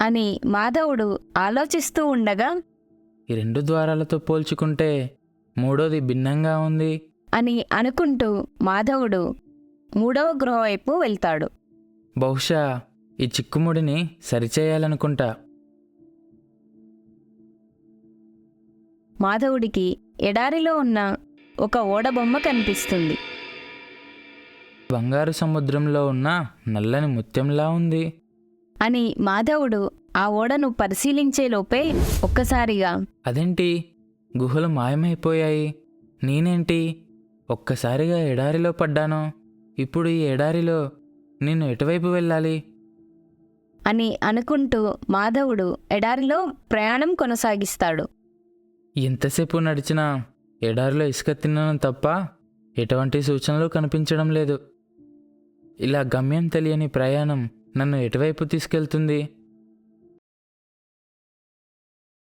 అని మాధవుడు ఆలోచిస్తూ ఉండగా ఈ రెండు ద్వారాలతో పోల్చుకుంటే మూడోది భిన్నంగా ఉంది. అని అనుకుంటూ మాధవుడు మూడవ గృహ వైపు వెళ్తాడు. బహుశా ఈ చిక్కుముడిని సరిచేయాలనుకుంటా. మాధవుడికి ఎడారిలో ఉన్న ఒక ఓడబొమ్మ కనిపిస్తుంది. బంగారు సముద్రంలో ఉన్న నల్లని ముత్యంలా ఉంది. అని మాధవుడు ఆ ఓడను పరిశీలించే లోపే ఒక్కసారిగా అదేంటి? గుహలు మాయమైపోయాయి. నేనేంటి? ఒక్కసారిగా ఎడారిలో పడ్డాను. ఇప్పుడు ఈ ఎడారిలో నేను ఎటువైపు వెళ్ళాలి? అని అనుకుంటూ మాధవుడు ఎడారిలో ప్రయాణం కొనసాగిస్తాడు. ఎంతసేపు నడిచినా ఎడారిలో ఇసుక తినడం తప్ప ఎటువంటి సూచనలు కనిపించడం లేదు. ఇలా గమ్యం తెలియని ప్రయాణం నన్ను ఎటువైపు తీసుకెళ్తుంది?